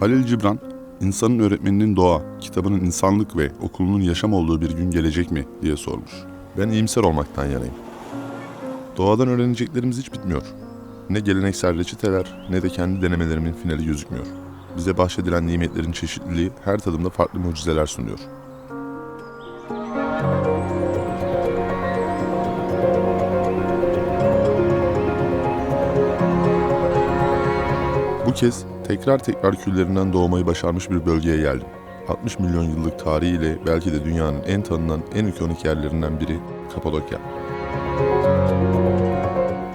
Halil Cibran, insanın öğretmeninin doğa, kitabının insanlık ve okulunun yaşam olduğu bir gün gelecek mi diye sormuş. Ben iyimser olmaktan yanayım. Doğadan öğreneceklerimiz hiç bitmiyor. Ne geleneksel reçeteler ne de kendi denemelerimin finali gözükmüyor. Bize bahşedilen nimetlerin çeşitliliği her tadımda farklı mucizeler sunuyor. Bu kez tekrar tekrar küllerinden doğmayı başarmış bir bölgeye geldim. 60 milyon yıllık tarihiyle belki de dünyanın en tanınan en ikonik yerlerinden biri Kapadokya.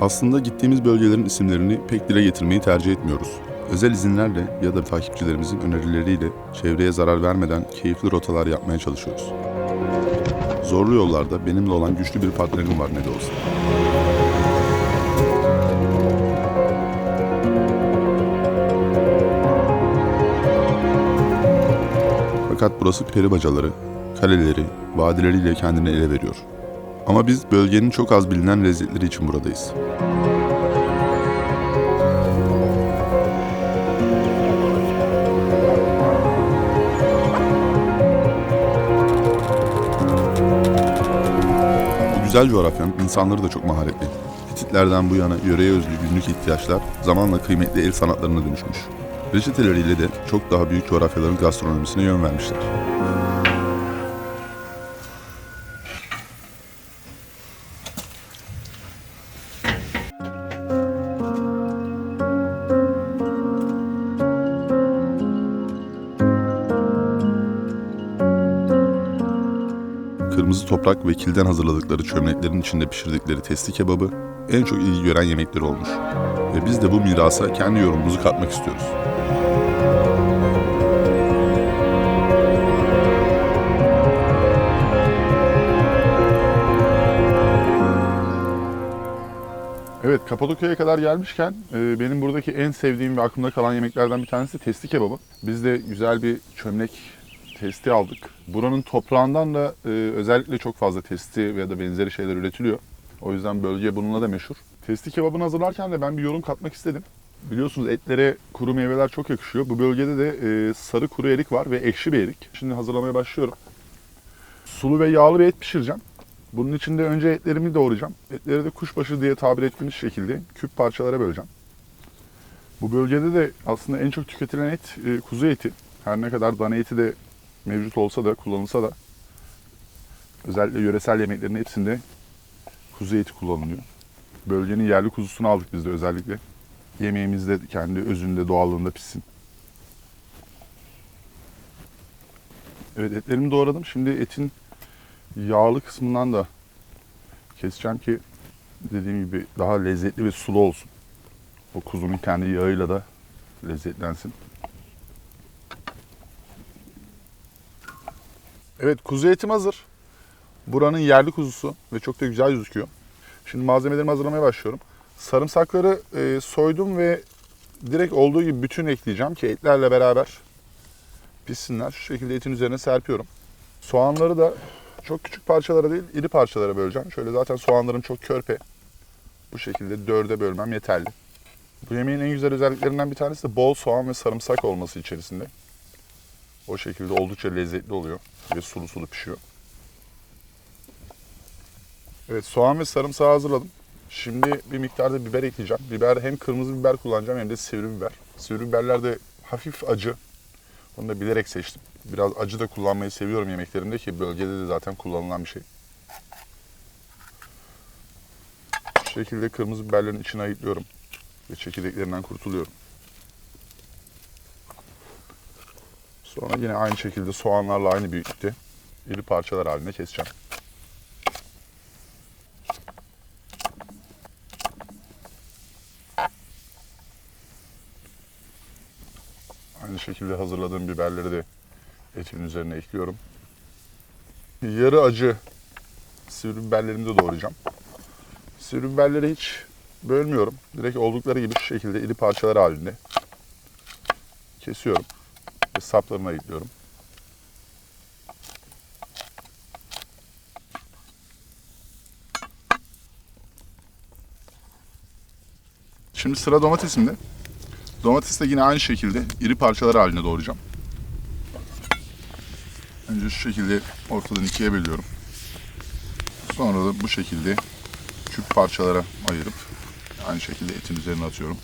Aslında gittiğimiz bölgelerin isimlerini pek dile getirmeyi tercih etmiyoruz. Özel izinlerle ya da takipçilerimizin önerileriyle çevreye zarar vermeden keyifli rotalar yapmaya çalışıyoruz. Zorlu yollarda benimle olan güçlü bir partnerim var ne de olsa. Fakat burası peri bacaları, kaleleri, vadileriyle kendini ele veriyor. Ama biz bölgenin çok az bilinen lezzetleri için buradayız. Bu güzel coğrafyanın insanları da çok maharetli. Hititlerden bu yana yöreye özgü günlük ihtiyaçlar zamanla kıymetli el sanatlarına dönüşmüş. Reçeteleriyle de çok daha büyük coğrafyaların gastronomisine yön vermişler. Kırmızı toprak ve kilden hazırladıkları çömleklerin içinde pişirdikleri testi kebabı en çok ilgi gören yemekleri olmuş. Ve biz de bu mirasa kendi yorumumuzu katmak istiyoruz. Evet, Kapadokya'ya kadar gelmişken e, benim buradaki en sevdiğim ve aklımda kalan yemeklerden bir tanesi testi kebabı. Biz de güzel bir çömlek testi aldık. Buranın toprağından da e, özellikle çok fazla testi ya da benzeri şeyler üretiliyor. O yüzden bölge bununla da meşhur. Testi kebabını hazırlarken de ben bir yorum katmak istedim. Biliyorsunuz etlere kuru meyveler çok yakışıyor. Bu bölgede de e, sarı kuru erik var ve ekşi bir erik. Şimdi hazırlamaya başlıyorum. Sulu ve yağlı bir et pişireceğim. Bunun için de önce etlerimi doğrayacağım. Etleri de kuşbaşı diye tabir ettiğimiz şekilde küp parçalara böleceğim. Bu bölgede de aslında en çok tüketilen et e, kuzu eti. Her ne kadar dana eti de mevcut olsa da kullanılsa da özellikle yöresel yemeklerin hepsinde kuzu eti kullanılıyor. Bölgenin yerli kuzusunu aldık biz de özellikle. Yemeğimiz de kendi özünde, doğallığında pişsin. Evet etlerimi doğradım. Şimdi etin yağlı kısmından da keseceğim ki dediğim gibi daha lezzetli ve sulu olsun. O kuzunun kendi yağıyla da lezzetlensin. Evet kuzu etim hazır. Buranın yerli kuzusu ve çok da güzel gözüküyor. Şimdi malzemelerimi hazırlamaya başlıyorum. Sarımsakları e, soydum ve direkt olduğu gibi bütün ekleyeceğim ki etlerle beraber pişsinler. Şu şekilde etin üzerine serpiyorum. Soğanları da çok küçük parçalara değil, iri parçalara böleceğim. Şöyle zaten soğanlarım çok körpe. Bu şekilde dörde bölmem yeterli. Bu yemeğin en güzel özelliklerinden bir tanesi de bol soğan ve sarımsak olması içerisinde. O şekilde oldukça lezzetli oluyor ve sulu sulu pişiyor. Evet soğan ve sarımsağı hazırladım. Şimdi bir miktarda biber ekleyeceğim. Biber hem kırmızı biber kullanacağım hem de sivri biber. Sivri biberler de hafif acı. Onu da bilerek seçtim. Biraz acı da kullanmayı seviyorum yemeklerimde ki bölgede de zaten kullanılan bir şey. Şu şekilde kırmızı biberlerin içine ayıklıyorum. Ve çekirdeklerinden kurtuluyorum. Sonra yine aynı şekilde soğanlarla aynı büyüklükte iri parçalar halinde keseceğim. Aynı şekilde hazırladığım biberleri de etin üzerine ekliyorum. Yarı acı sivri biberlerimi de doğrayacağım. Sivri biberleri hiç bölmüyorum. Direkt oldukları gibi şu şekilde iri parçalar halinde kesiyorum ve saplarını ayıklıyorum. Şimdi sıra domatesimde. Domatesi de yine aynı şekilde iri parçalar halinde doğrayacağım. Önce şu şekilde ortadan ikiye bölüyorum. Sonra da bu şekilde küp parçalara ayırıp aynı şekilde etin üzerine atıyorum.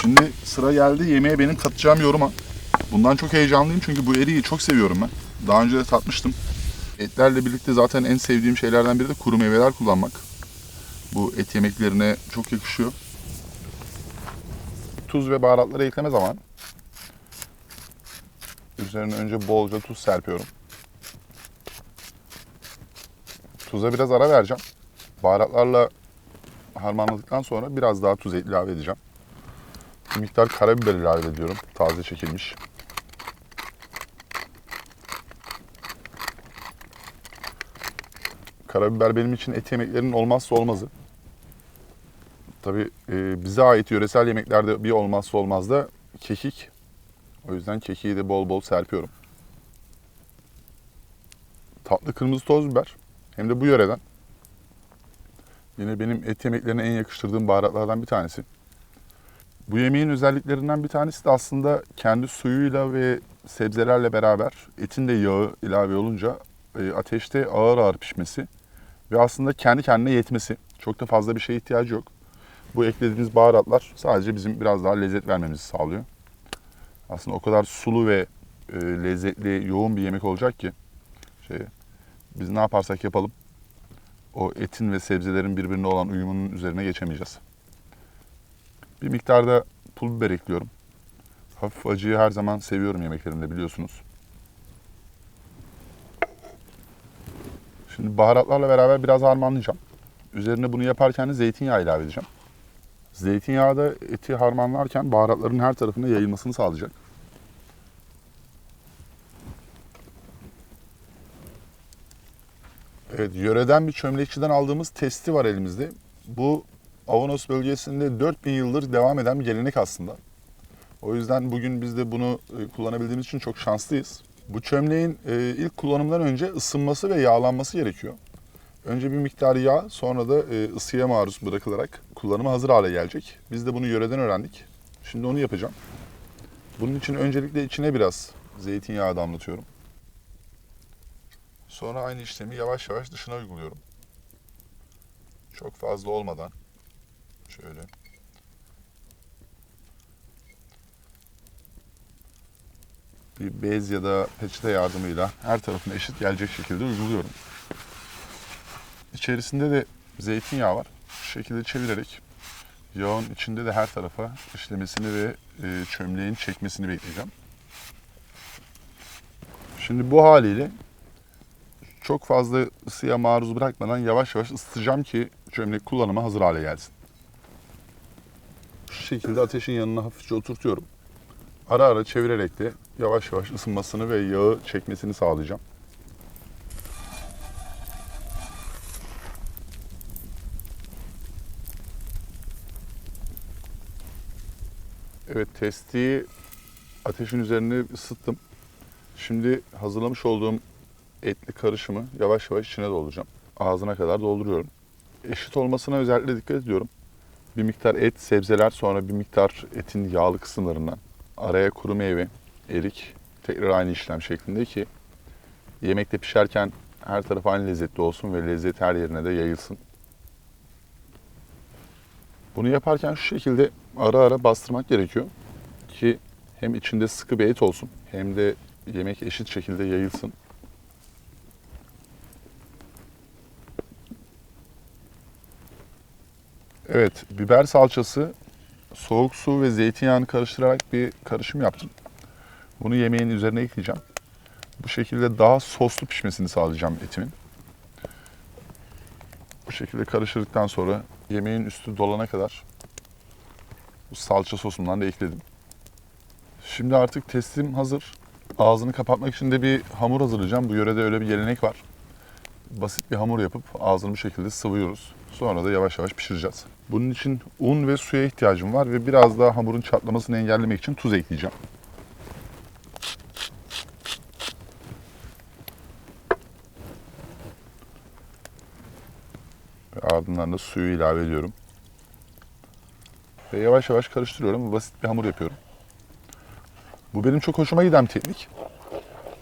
Şimdi sıra geldi yemeğe benim katacağım yoruma. Bundan çok heyecanlıyım çünkü bu eriği çok seviyorum ben. Daha önce de tatmıştım. Etlerle birlikte zaten en sevdiğim şeylerden biri de kuru meyveler kullanmak. Bu et yemeklerine çok yakışıyor. Tuz ve baharatları ekleme zamanı. Üzerine önce bolca tuz serpiyorum. Tuza biraz ara vereceğim. Baharatlarla harmanladıktan sonra biraz daha tuz ilave edeceğim. Bir miktar karabiber ilave ediyorum. Taze çekilmiş. Karabiber benim için et yemeklerinin olmazsa olmazı. Tabii e, bize ait yöresel yemeklerde bir olmazsa olmaz da kekik. O yüzden kekiği de bol bol serpiyorum. Tatlı kırmızı toz biber. Hem de bu yöreden. Yine benim et yemeklerine en yakıştırdığım baharatlardan bir tanesi. Bu yemeğin özelliklerinden bir tanesi de aslında kendi suyuyla ve sebzelerle beraber etin de yağı ilave olunca e, ateşte ağır ağır pişmesi ve aslında kendi kendine yetmesi. Çok da fazla bir şeye ihtiyacı yok. Bu eklediğimiz baharatlar sadece bizim biraz daha lezzet vermemizi sağlıyor. Aslında o kadar sulu ve e, lezzetli, yoğun bir yemek olacak ki şey, biz ne yaparsak yapalım o etin ve sebzelerin birbirine olan uyumunun üzerine geçemeyeceğiz. Bir miktarda pul biber ekliyorum. Hafif acıyı her zaman seviyorum yemeklerimde biliyorsunuz. Şimdi baharatlarla beraber biraz harmanlayacağım. Üzerine bunu yaparken de zeytinyağı ilave edeceğim. Zeytinyağı da eti harmanlarken baharatların her tarafına yayılmasını sağlayacak. Evet, yöreden bir çömlekçiden aldığımız testi var elimizde. Bu Avanos bölgesinde 4000 yıldır devam eden bir gelenek aslında. O yüzden bugün biz de bunu e, kullanabildiğimiz için çok şanslıyız. Bu çömleğin e, ilk kullanımdan önce ısınması ve yağlanması gerekiyor. Önce bir miktar yağ, sonra da e, ısıya maruz bırakılarak kullanıma hazır hale gelecek. Biz de bunu yöreden öğrendik. Şimdi onu yapacağım. Bunun için öncelikle içine biraz zeytinyağı damlatıyorum. Sonra aynı işlemi yavaş yavaş dışına uyguluyorum. Çok fazla olmadan. Şöyle. Bir bez ya da peçete yardımıyla her tarafına eşit gelecek şekilde uyguluyorum. İçerisinde de zeytinyağı var. Şu şekilde çevirerek yağın içinde de her tarafa işlemesini ve e, çömleğin çekmesini bekleyeceğim. Şimdi bu haliyle çok fazla ısıya maruz bırakmadan yavaş yavaş ısıtacağım ki çömlek kullanıma hazır hale gelsin. Şu şekilde ateşin yanına hafifçe oturtuyorum. Ara ara çevirerek de yavaş yavaş ısınmasını ve yağı çekmesini sağlayacağım. Evet testiyi ateşin üzerine ısıttım. Şimdi hazırlamış olduğum etli karışımı yavaş yavaş içine dolduracağım. Ağzına kadar dolduruyorum. Eşit olmasına özellikle dikkat ediyorum. Bir miktar et, sebzeler sonra bir miktar etin yağlı kısımlarından. Araya kuru meyve, erik tekrar aynı işlem şeklinde ki yemekte pişerken her taraf aynı lezzetli olsun ve lezzet her yerine de yayılsın. Bunu yaparken şu şekilde ara ara bastırmak gerekiyor ki hem içinde sıkı bir et olsun hem de yemek eşit şekilde yayılsın. Evet, biber salçası, soğuk su ve zeytinyağını karıştırarak bir karışım yaptım. Bunu yemeğin üzerine ekleyeceğim. Bu şekilde daha soslu pişmesini sağlayacağım etimin. Bu şekilde karıştırdıktan sonra yemeğin üstü dolana kadar bu salça sosundan da ekledim. Şimdi artık teslim hazır. Ağzını kapatmak için de bir hamur hazırlayacağım. Bu yörede öyle bir gelenek var. Basit bir hamur yapıp ağzını bu şekilde sıvıyoruz. Sonra da yavaş yavaş pişireceğiz. Bunun için un ve suya ihtiyacım var ve biraz daha hamurun çatlamasını engellemek için tuz ekleyeceğim. Ve ardından da suyu ilave ediyorum. Ve yavaş yavaş karıştırıyorum. Basit bir hamur yapıyorum. Bu benim çok hoşuma giden teknik.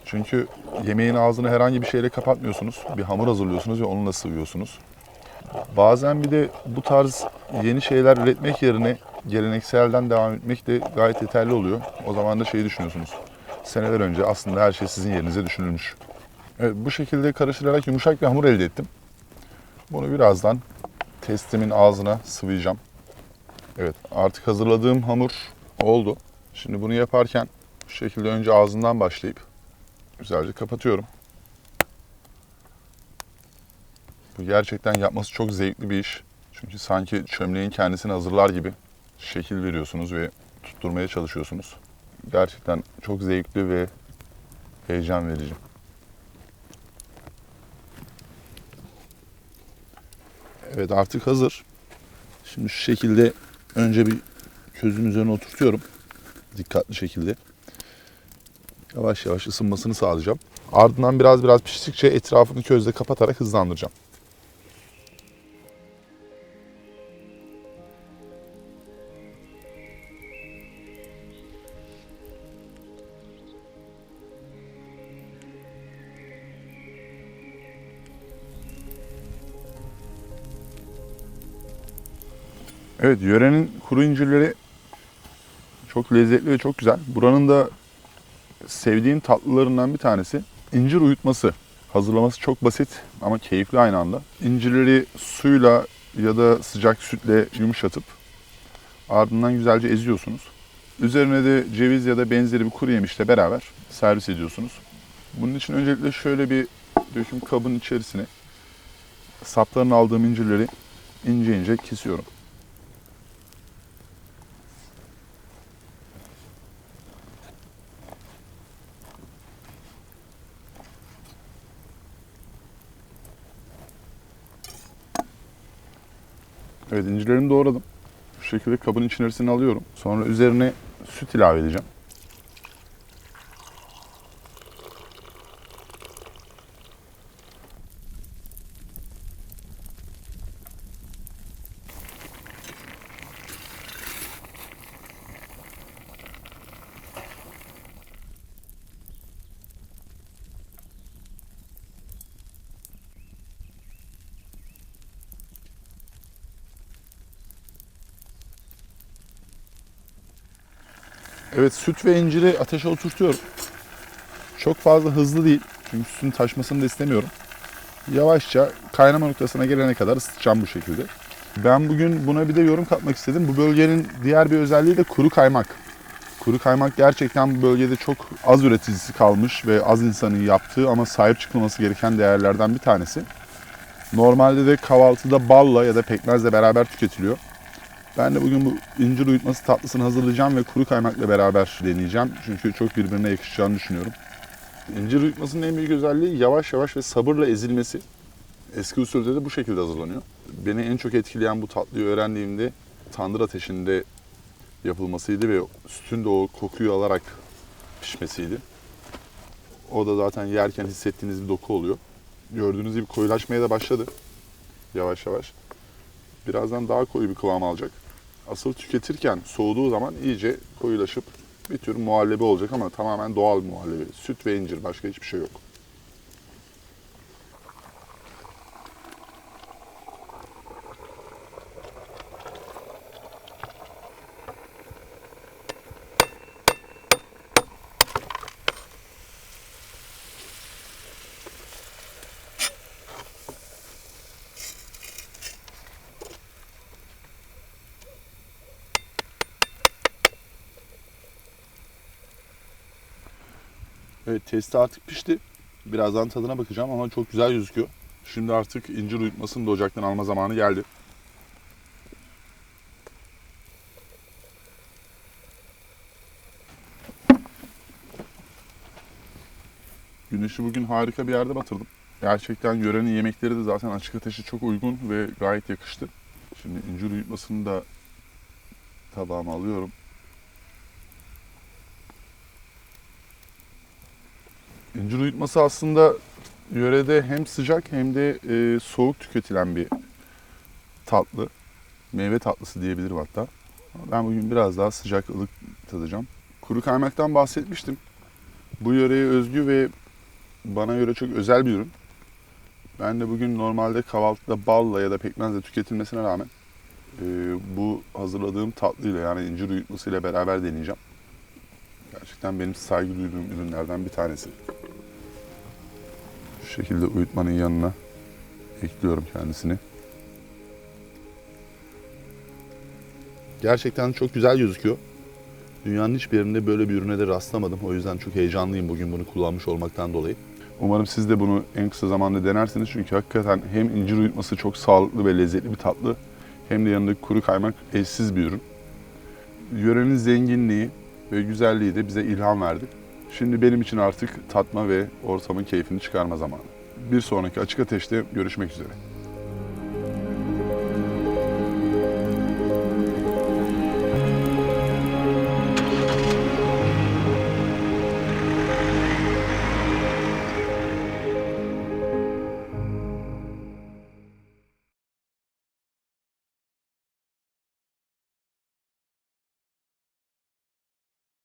Çünkü yemeğin ağzını herhangi bir şeyle kapatmıyorsunuz. Bir hamur hazırlıyorsunuz ve onunla sıvıyorsunuz. Bazen bir de bu tarz yeni şeyler üretmek yerine gelenekselden devam etmek de gayet yeterli oluyor. O zaman da şeyi düşünüyorsunuz. Seneler önce aslında her şey sizin yerinize düşünülmüş. Evet, bu şekilde karıştırarak yumuşak bir hamur elde ettim. Bunu birazdan testimin ağzına sıvayacağım. Evet, artık hazırladığım hamur oldu. Şimdi bunu yaparken bu şekilde önce ağzından başlayıp güzelce kapatıyorum. Bu gerçekten yapması çok zevkli bir iş. Çünkü sanki çömleğin kendisini hazırlar gibi şekil veriyorsunuz ve tutturmaya çalışıyorsunuz. Gerçekten çok zevkli ve heyecan verici. Evet artık hazır. Şimdi şu şekilde önce bir közün üzerine oturtuyorum. Dikkatli şekilde. Yavaş yavaş ısınmasını sağlayacağım. Ardından biraz biraz piştikçe etrafını közle kapatarak hızlandıracağım. Evet yörenin kuru incirleri çok lezzetli ve çok güzel. Buranın da sevdiğim tatlılarından bir tanesi incir uyutması. Hazırlaması çok basit ama keyifli aynı anda. İncirleri suyla ya da sıcak sütle yumuşatıp ardından güzelce eziyorsunuz. Üzerine de ceviz ya da benzeri bir kuru yemişle beraber servis ediyorsunuz. Bunun için öncelikle şöyle bir döküm kabın içerisine saplarını aldığım incirleri ince ince kesiyorum. Evet incirlerimi doğradım. Bu şekilde kabın içerisine alıyorum. Sonra üzerine süt ilave edeceğim. Evet süt ve inciri ateşe oturtuyorum. Çok fazla hızlı değil. Çünkü sütün taşmasını da istemiyorum. Yavaşça kaynama noktasına gelene kadar ısıtacağım bu şekilde. Ben bugün buna bir de yorum katmak istedim. Bu bölgenin diğer bir özelliği de kuru kaymak. Kuru kaymak gerçekten bu bölgede çok az üreticisi kalmış ve az insanın yaptığı ama sahip çıkılması gereken değerlerden bir tanesi. Normalde de kahvaltıda balla ya da pekmezle beraber tüketiliyor. Ben de bugün bu incir uyutması tatlısını hazırlayacağım ve kuru kaymakla beraber deneyeceğim. Çünkü çok birbirine yakışacağını düşünüyorum. İncir uyutmasının en büyük özelliği yavaş yavaş ve sabırla ezilmesi. Eski usulde de bu şekilde hazırlanıyor. Beni en çok etkileyen bu tatlıyı öğrendiğimde tandır ateşinde yapılmasıydı ve sütün de o kokuyu alarak pişmesiydi. O da zaten yerken hissettiğiniz bir doku oluyor. Gördüğünüz gibi koyulaşmaya da başladı. Yavaş yavaş. Birazdan daha koyu bir kıvam alacak. Asıl tüketirken soğuduğu zaman iyice koyulaşıp bir tür muhallebi olacak ama tamamen doğal muhallebi. Süt ve incir başka hiçbir şey yok. Evet testi artık pişti. Birazdan tadına bakacağım ama çok güzel gözüküyor. Şimdi artık incir uyutmasını da ocaktan alma zamanı geldi. Güneşi bugün harika bir yerde batırdım. Gerçekten yörenin yemekleri de zaten açık ateşe çok uygun ve gayet yakıştı. Şimdi incir uyutmasını da tabağıma alıyorum. İncir uyutması aslında yörede hem sıcak hem de e, soğuk tüketilen bir tatlı. Meyve tatlısı diyebilirim hatta. Ben bugün biraz daha sıcak ılık tadacağım. Kuru kaymaktan bahsetmiştim. Bu yöreye özgü ve bana göre çok özel bir ürün. Ben de bugün normalde kahvaltıda balla ya da pekmezle tüketilmesine rağmen e, bu hazırladığım tatlıyla yani incir uyutmasıyla beraber deneyeceğim. Gerçekten benim saygı duyduğum ürünlerden bir tanesi. Şu şekilde uyutmanın yanına ekliyorum kendisini. Gerçekten çok güzel gözüküyor. Dünyanın hiçbir yerinde böyle bir ürüne de rastlamadım. O yüzden çok heyecanlıyım bugün bunu kullanmış olmaktan dolayı. Umarım siz de bunu en kısa zamanda denersiniz. Çünkü hakikaten hem incir uyutması çok sağlıklı ve lezzetli bir tatlı hem de yanındaki kuru kaymak eşsiz bir ürün. Yörenin zenginliği ve güzelliği de bize ilham verdi. Şimdi benim için artık tatma ve ortamın keyfini çıkarma zamanı. Bir sonraki açık ateşte görüşmek üzere.